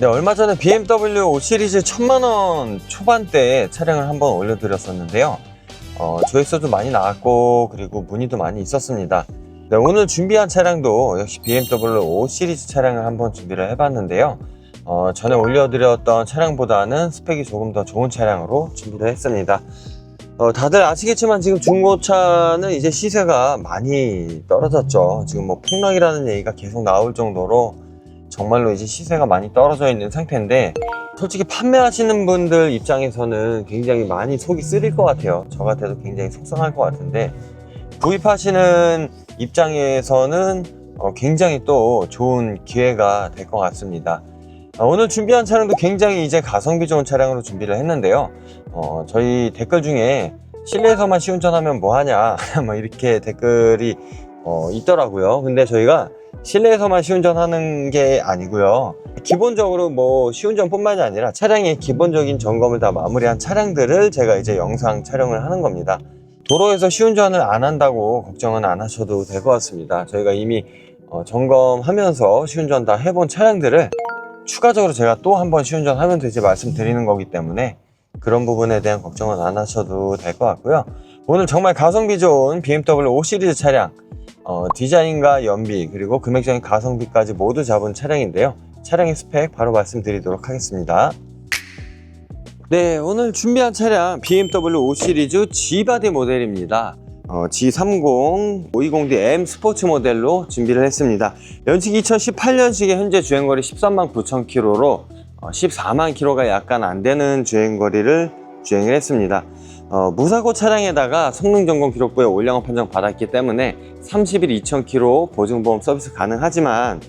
네, 얼마 전에 BMW 5 시리즈 천만 원 초반대에 차량을 한번 올려드렸었는데요. 어, 조회수도 많이 나왔고 그리고 문의도 많이 있었습니다. 네, 오늘 준비한 차량도 역시 BMW 5 시리즈 차량을 한번 준비를 해봤는데요. 어, 전에 올려드렸던 차량보다는 스펙이 조금 더 좋은 차량으로 준비를 했습니다. 어, 다들 아시겠지만 지금 중고차는 이제 시세가 많이 떨어졌죠. 지금 뭐 폭락이라는 얘기가 계속 나올 정도로 정말로 이제 시세가 많이 떨어져 있는 상태인데 솔직히 판매하시는 분들 입장에서는 굉장히 많이 속이 쓰릴 것 같아요. 저 같아도 굉장히 속상할 것 같은데 구입하시는 입장에서는 어, 굉장히 또 좋은 기회가 될 것 같습니다. 어, 오늘 준비한 차량도 굉장히 이제 가성비 좋은 차량으로 준비를 했는데요. 어, 저희 댓글 중에 실내에서만 시운전하면 뭐하냐 뭐 이렇게 댓글이 어, 있더라고요. 근데 저희가 실내에서만 시운전하는 게 아니고요. 기본적으로 뭐 시운전뿐만이 아니라 차량의 기본적인 점검을 다 마무리한 차량들을 제가 이제 영상 촬영을 하는 겁니다. 도로에서 시운전을 안 한다고 걱정은 안 하셔도 될 것 같습니다. 저희가 이미 어, 점검하면서 시운전 다 해본 차량들을 추가적으로 제가 또 한번 시운전하면 되지 말씀드리는 거기 때문에 그런 부분에 대한 걱정은 안 하셔도 될 것 같고요. 오늘 정말 가성비 좋은 BMW 5 시리즈 차량 어, 디자인과 연비 그리고 금액적인 가성비까지 모두 잡은 차량인데요. 차량의 스펙 바로 말씀드리도록 하겠습니다. 네, 오늘 준비한 차량 BMW 5 시리즈 G바디 모델입니다. 어, G30 520D M 스포츠 모델로 준비를 했습니다. 연식 2018년식의 현재 주행거리 13만 9천 킬로로 어, 14만 킬로가 약간 안 되는 주행거리를 주행을 했습니다. 어, 무사고 차량에다가 성능 점검 기록부에 올량업 판정 받았기 때문에 30일 2,000km 보증보험 서비스 가능하지만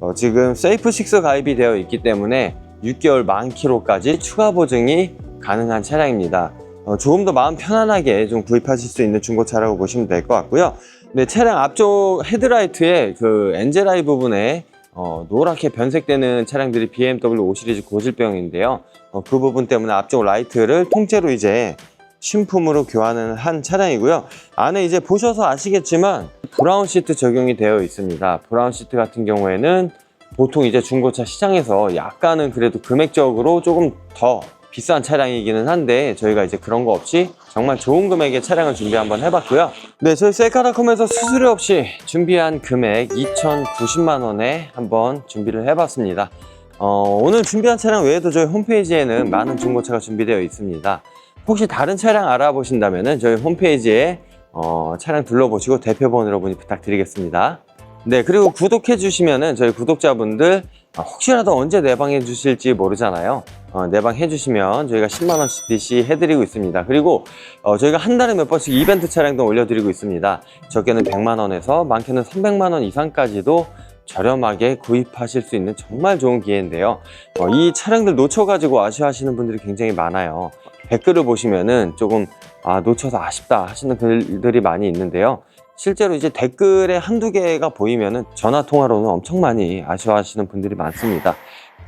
어, 지금 세이프6 가입이 되어 있기 때문에 6개월 만 킬로까지 추가 보증이 가능한 차량입니다. 어, 조금 더 마음 편안하게 좀 구입하실 수 있는 중고차라고 보시면 될 것 같고요. 네, 차량 앞쪽 헤드라이트의 그 엔젤아이 부분에 어, 노랗게 변색되는 차량들이 BMW 5 시리즈 고질병인데요. 어, 그 부분 때문에 앞쪽 라이트를 통째로 이제 신품으로 교환을 한 차량이고요. 안에 이제 보셔서 아시겠지만 브라운 시트 적용이 되어 있습니다. 브라운 시트 같은 경우에는 보통 이제 중고차 시장에서 약간은 그래도 금액적으로 조금 더 비싼 차량이기는 한데 저희가 이제 그런 거 없이 정말 좋은 금액의 차량을 준비 한번 해봤고요. 네, 저희 셀카닷컴에서 수수료 없이 준비한 금액 2,090만 원에 한번 준비를 해봤습니다. 어, 오늘 준비한 차량 외에도 저희 홈페이지에는 많은 중고차가 준비되어 있습니다. 혹시 다른 차량 알아보신다면 저희 홈페이지에 어, 차량 둘러보시고 대표번호로 문의 부탁드리겠습니다. 네, 그리고 구독해 주시면은 저희 구독자분들 아, 혹시라도 언제 내방해 주실지 모르잖아요. 어, 내방해 주시면 저희가 10만 원씩 DC 해드리고 있습니다. 그리고 어, 저희가 한 달에 몇 번씩 이벤트 차량도 올려드리고 있습니다. 적게는 100만 원에서 많게는 300만 원 이상까지도 저렴하게 구입하실 수 있는 정말 좋은 기회인데요. 어, 이 차량들 놓쳐가지고 아쉬워하시는 분들이 굉장히 많아요. 댓글을 보시면은 조금 아, 놓쳐서 아쉽다 하시는 글들이 많이 있는데요. 실제로 이제 댓글에 한두 개가 보이면은 전화 통화로는 엄청 많이 아쉬워하시는 분들이 많습니다.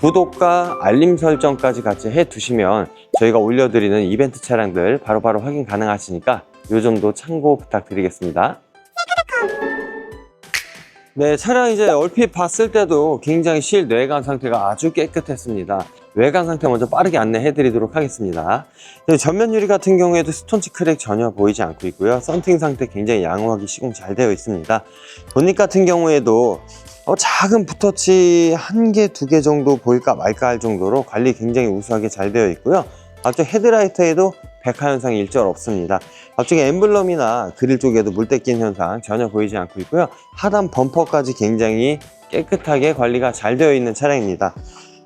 구독과 알림 설정까지 같이 해 두시면 저희가 올려드리는 이벤트 차량들 바로바로 확인 가능하시니까 요 점도 참고 부탁드리겠습니다. 네, 차량 이제 얼핏 봤을 때도 굉장히 실내관 상태가 아주 깨끗했습니다. 외관 상태 먼저 빠르게 안내해 드리도록 하겠습니다. 네, 전면 유리 같은 경우에도 스톤치 크랙 전혀 보이지 않고 있고요. 썬팅 상태 굉장히 양호하게 시공 잘 되어 있습니다. 본닛 같은 경우에도 어, 작은 붓터치 한 개, 두 개 정도 보일까 말까 할 정도로 관리 굉장히 우수하게 잘 되어 있고요. 앞쪽 헤드라이트에도 백화 현상이 일절 없습니다. 앞쪽에 엠블럼이나 그릴 쪽에도 물때 낀 현상 전혀 보이지 않고 있고요. 하단 범퍼까지 굉장히 깨끗하게 관리가 잘 되어 있는 차량입니다.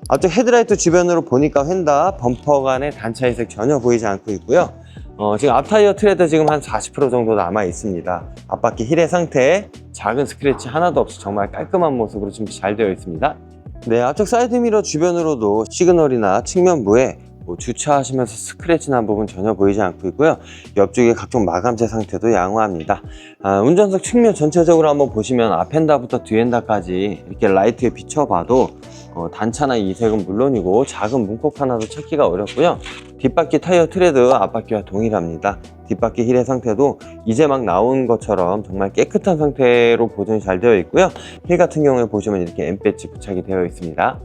앞쪽 헤드라이트 주변으로 보니까 휀다 범퍼 간의 단차 이색 전혀 보이지 않고 있고요. 어, 지금 앞타이어 트레드 지금 한 40% 정도 남아 있습니다. 앞바퀴 힐의 상태 작은 스크래치 하나도 없이 정말 깔끔한 모습으로 준비 잘 되어 있습니다. 네, 앞쪽 사이드미러 주변으로도 시그널이나 측면부에 뭐 주차하시면서 스크래치 난 부분 전혀 보이지 않고 있고요. 옆쪽에 각종 마감재 상태도 양호합니다. 아, 운전석 측면 전체적으로 한번 보시면 앞엔다부터 뒤엔다까지 이렇게 라이트에 비춰봐도 어, 단차나 이색은 물론이고 작은 문콕 하나도 찾기가 어렵고요. 뒷바퀴 타이어 트레드 앞바퀴와 동일합니다. 뒷바퀴 힐의 상태도 이제 막 나온 것처럼 정말 깨끗한 상태로 보존이 잘 되어 있고요. 힐 같은 경우에 보시면 이렇게 엠배지 부착이 되어 있습니다.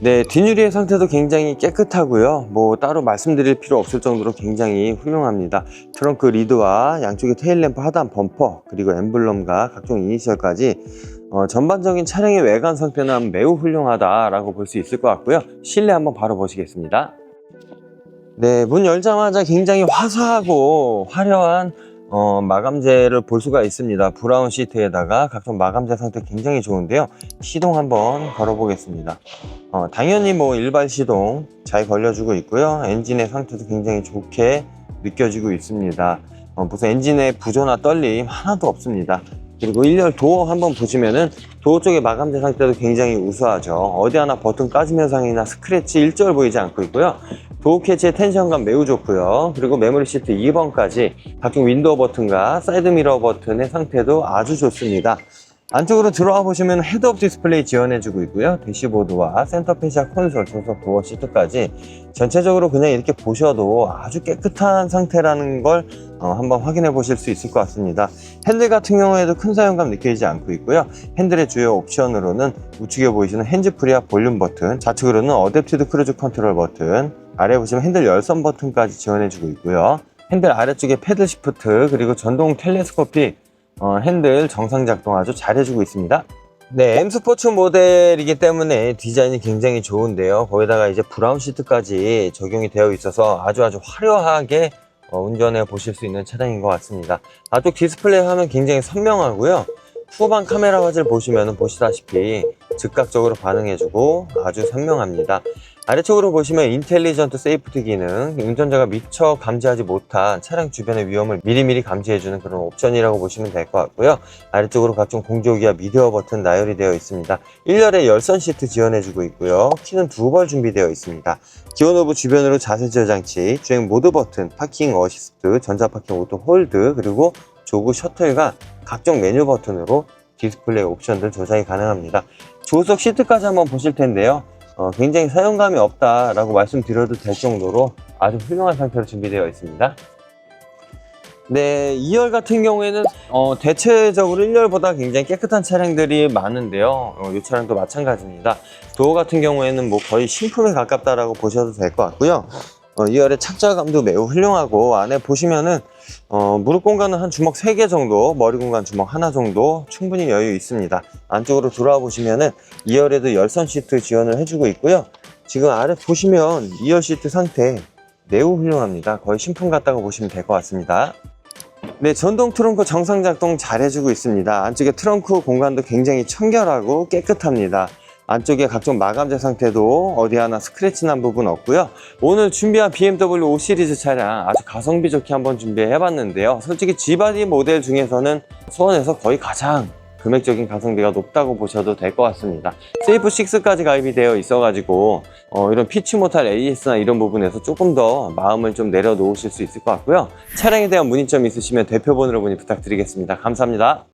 네, 뒷유리의 상태도 굉장히 깨끗하고요. 뭐 따로 말씀드릴 필요 없을 정도로 굉장히 훌륭합니다. 트렁크 리드와 양쪽에 테일램프 하단 범퍼 그리고 엠블럼과 각종 이니셜까지 어, 전반적인 차량의 외관 상태는 매우 훌륭하다라고 볼 수 있을 것 같고요. 실내 한번 바로 보시겠습니다. 네, 문 열자마자 굉장히 화사하고 화려한 어, 마감재를 볼 수가 있습니다. 브라운 시트에다가 각종 마감재 상태 굉장히 좋은데요. 시동 한번 걸어보겠습니다. 어, 당연히 뭐 일발 시동 잘 걸려주고 있고요. 엔진의 상태도 굉장히 좋게 느껴지고 있습니다. 어, 무슨 엔진의 부조나 떨림 하나도 없습니다. 그리고 1열 도어 한번 보시면은 도어 쪽의 마감재 상태도 굉장히 우수하죠. 어디 하나 버튼 까짐 현상이나 스크래치 일절 보이지 않고 있고요. 도어 캐치의 텐션감 매우 좋고요. 그리고 메모리 시트 2번까지 각종 윈도우 버튼과 사이드 미러 버튼의 상태도 아주 좋습니다. 안쪽으로 들어와 보시면 헤드업 디스플레이 지원해주고 있고요. 대시보드와 센터페시아 콘솔, 조석 도어 시트까지 전체적으로 그냥 이렇게 보셔도 아주 깨끗한 상태라는 걸 어, 한번 확인해 보실 수 있을 것 같습니다. 핸들 같은 경우에도 큰 사용감 느껴지지 않고 있고요. 핸들의 주요 옵션으로는 우측에 보이시는 핸즈프리와 볼륨 버튼, 좌측으로는 어댑티드 크루즈 컨트롤 버튼, 아래 보시면 핸들 열선 버튼까지 지원해주고 있고요. 핸들 아래쪽에 패들 시프트 그리고 전동 텔레스코픽 어, 핸들 정상 작동 아주 잘 해주고 있습니다. 네, M 스포츠 모델이기 때문에 디자인이 굉장히 좋은데요. 거기다가 이제 브라운 시트까지 적용이 되어 있어서 아주 아주 화려하게 어, 운전해 보실 수 있는 차량인 것 같습니다. 앞쪽 디스플레이 화면 굉장히 선명하고요. 후방 카메라 화질 보시면 보시다시피 즉각적으로 반응해주고 아주 선명합니다. 아래쪽으로 보시면 인텔리전트 세이프티 기능, 운전자가 미처 감지하지 못한 차량 주변의 위험을 미리미리 감지해주는 그런 옵션이라고 보시면 될 것 같고요. 아래쪽으로 각종 공조기와 미디어 버튼 나열이 되어 있습니다. 1열에 열선 시트 지원해주고 있고요. 키는 두 벌 준비되어 있습니다. 기어 노브 주변으로 자세 지어 장치, 주행 모드 버튼, 파킹 어시스트, 전자 파킹 오토 홀드, 그리고 조그 셔틀과 각종 메뉴 버튼으로 디스플레이 옵션들 조작이 가능합니다. 조석 시트까지 한번 보실 텐데요. 어, 굉장히 사용감이 없다라고 말씀드려도 될 정도로 아주 훌륭한 상태로 준비되어 있습니다. 네, 2열 같은 경우에는 어, 대체적으로 1열보다 굉장히 깨끗한 차량들이 많은데요. 어, 이 차량도 마찬가지입니다. 도어 같은 경우에는 뭐 거의 신품에 가깝다라고 보셔도 될 것 같고요. 어, 2열의 착자감도 매우 훌륭하고 안에 보시면은 어, 무릎 공간은 한 주먹 3개 정도, 머리 공간 주먹 하나 정도 충분히 여유 있습니다. 안쪽으로 들어와 보시면은 2열에도 열선 시트 지원을 해주고 있고요. 지금 아래 보시면 2열 시트 상태 매우 훌륭합니다. 거의 신품 같다고 보시면 될 것 같습니다. 네, 전동 트렁크 정상 작동 잘 해주고 있습니다. 안쪽에 트렁크 공간도 굉장히 청결하고 깨끗합니다. 안쪽에 각종 마감재 상태도 어디 하나 스크래치 난 부분 없고요. 오늘 준비한 BMW 5 시리즈 차량 아주 가성비 좋게 한번 준비해 봤는데요. 솔직히 G바디 모델 중에서는 수원에서 거의 가장 금액적인 가성비가 높다고 보셔도 될 것 같습니다. 세이프 6까지 가입이 되어 있어가지고 어, 이런 피치 못할 AS나 이런 부분에서 조금 더 마음을 좀 내려놓으실 수 있을 것 같고요. 차량에 대한 문의점 있으시면 대표번호로 문의 부탁드리겠습니다. 감사합니다.